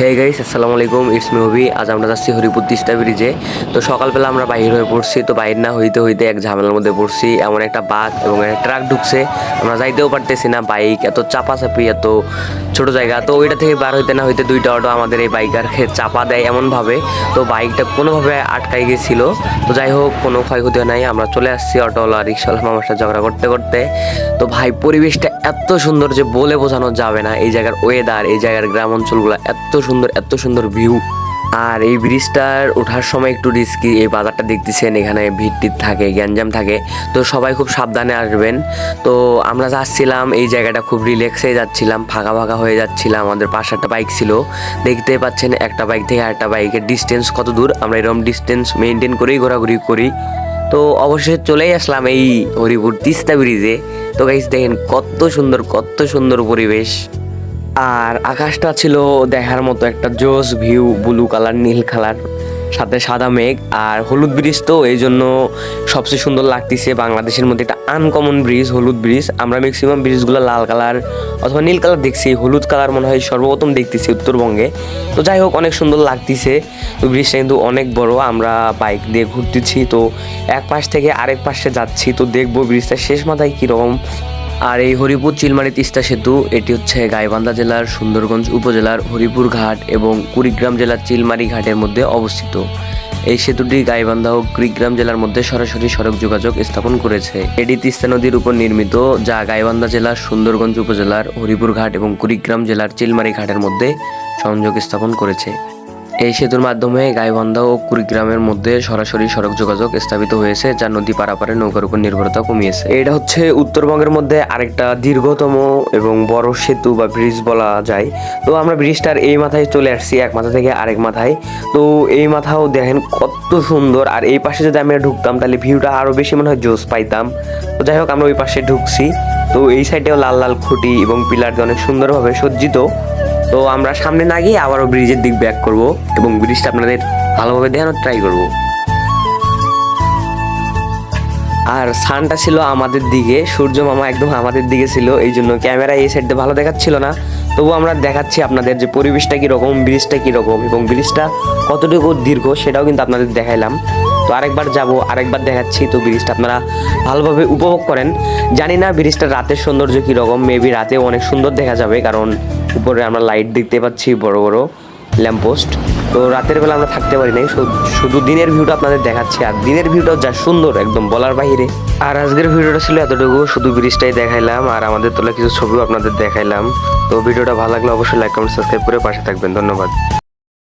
Hey guys আসসালামু আলাইকুম it's হবি আজ আমরা যাচ্ছি হরিপুর তিস্তা ব্রিজে তো সকালবেলা আমরা বাইর হয়ে পড়ছি, তো বাইর না হইতে হইতে এক ঝামেলার মধ্যে পড়ছি। এমন একটা বাস এবং একটা ট্রাক ঢুকছে। আমরা যাইতেও পারতেছি না বাইক এত চাপাচাপি, এত ছোট জায়গা। তো ওইটা থেকে বার হইতে না হইতে দুইটা অটো আমাদের এই বাইকারকে চাপা দেয় এমনভাবে। তো বাইকটা কোনোভাবে আটকাই গেছিল। তো যাই হোক, কোনো ক্ষয়ক্ষতি নাই। আমরা চলে আসছি অটোওয়ালা রিক্সাওয়ালা মামার সাথে ঝগড়া করতে করতে। তো ভাই, পরিবেশটা এত সুন্দর যে বলে বোঝানো যাবে না। এই জায়গার ওয়েদার এই জায়গার গ্রাম অঞ্চলগুলো এত সুন্দর, এত সুন্দর ভিউ আর এই ব্রিজটার ওঠার সময় একটু রিস্কি এই বাজারটা দেখতেছেন, এখানে ভিড় থাকে, গ্যাঞ্জাম থাকে। তো সবাই খুব সাবধানে আসবেন। তো আমরা যাচ্ছিলাম এই জায়গাটা খুব রিল্যাক্সে যাচ্ছিলাম, ফাঁকা ফাঁকা হয়ে যাচ্ছিলাম। আমাদের পাশে একটা বাইক ছিল। দেখতে পাচ্ছেন, একটা বাইক থেকে আরেকটা বাইকের ডিস্টেন্স কত দূর? আমরা এরকম ডিস্টেন্স মেনটেন করেই ঘোরাঘুরি করি। তো অবশ্যই চলেই আসলাম এই হরিপুর তিস্তা ব্রিজে। তো গাইস দেখেন কত সুন্দর কত সুন্দর পরিবেশ। আর আকাশটা ছিল দেখার মতো একটা জোস ভিউ ব্লু কালার নীল কালার সাথে সাদা মেঘ আর হলুদ ব্রিজ তো এই জন্য সবচেয়ে সুন্দর লাগতেছে। বাংলাদেশের মধ্যে একটা আনকমন ব্রিজ হলুদ ব্রিজ আমরা ম্যাক্সিমাম ব্রিজগুলো লাল কালার অথবা নীল কালার দেখছি, হলুদ কালার মনে হয় সর্বপ্রথম দেখতেছি উত্তরবঙ্গে। তো যাই হোক, অনেক সুন্দর লাগতেছে। তো ব্রিজটা কিন্তু অনেক বড়, আমরা বাইক দিয়ে ঘুরতেছি। তো এক পাশ থেকে আরেক পাশে যাচ্ছি, তো দেখব ব্রিজটা শেষ মাথায় কীরকম আর এই হরিপুর চিলমারি তিস্তা সেতু, এটি হচ্ছে গাইবান্ধা জেলার সুন্দরগঞ্জ উপজেলার হরিপুর ঘাট এবং কুড়িগ্রাম জেলার চিলমারি ঘাটের মধ্যে অবস্থিত। এই সেতুটি গাইবান্ধা ও কুড়িগ্রাম জেলার মধ্যে সরাসরি সড়ক যোগাযোগ স্থাপন করেছে। এটি তিস্তা নদীর উপর নির্মিত, যা গাইবান্ধা জেলার সুন্দরগঞ্জ উপজেলার হরিপুর ঘাট এবং কুড়িগ্রাম জেলার চিলমারি ঘাটের মধ্যে সংযোগ স্থাপন করেছে। এই সেতুর মাধ্যমে গাইবান্ধা ও কুড়িগ্রামের মধ্যে সরাসরি সড়ক যোগাযোগ স্থাপিত হয়েছে, যা নদী পারাপারে নৌকার উপর নির্ভরতা কমিয়েছে। এটা হচ্ছে উত্তরবঙ্গের মধ্যে আরেকটা দীর্ঘতম এবং বড় সেতু বা ব্রিজ বলা যায়। তো আমরা ব্রিজটার এই মাথায় চলে আসছি, এক মাথা থেকে আরেক মাথায়। তো এই মাথাও দেখেন কত সুন্দর, আর এই পাশে যদি আমরা ঢুকতাম, তাহলে ভিউটা আরও বেশি মনে হয় জোস পাইতাম। তো যাই হোক, আমরা ওই পাশে ঢুকছি। তো এই সাইডেও লাল লাল খুঁটি এবং পিলার দিয়ে অনেক সুন্দরভাবে সজ্জিত। তো আমরা সামনে না গিয়ে আবারও ব্রিজের দিক ব্যাক করব এবং ব্রিজটা আপনাদের ভালোভাবে দেখানোর ট্রাই করব। আর সানটা ছিল আমাদের দিকে, সূর্য মামা একদম আমাদের দিকে ছিল, এই জন্য ক্যামেরা এই সাইডে ভালো দেখাচ্ছিল না। তবু আমরা দেখাচ্ছি আপনাদের যে পরিবেশটা কীরকম, ব্রিজটা কীরকম এবং ব্রিজটা কতটুকু দীর্ঘ সেটাও কিন্তু আপনাদের দেখাইলাম। তো আরেকবার যাব, আরেকবার দেখাচ্ছি। তো ব্রিজটা আপনারা ভালোভাবে উপভোগ করেন। জানি না ব্রিজটা রাতের সৌন্দর্য কীরকম মেবি রাতেও অনেক সুন্দর দেখা যাবে, কারণ উপরে আমরা লাইট দেখতে পাচ্ছি বড় বড় ল্যাম্পপোস্ট তো রাতের বেলা আমরা থাকতে পারি নাই শুধু দিনের ভিউটা আপনাদের দেখাচ্ছি, আর দিনের ভিউটাও যা সুন্দর, একদম বলার বাইরে আর আজকের ভিডিওটা ছিল এতটুকু, শুধু ব্রিজটাই দেখাইলাম, আর আমাদের তোলা কিছু ছবিও আপনাদের দেখাইলাম। তো ভিডিওটা ভালো লাগলে অবশ্যই লাইক কমেন্ট সাবস্ক্রাইব করে পাশে থাকবেন, ধন্যবাদ।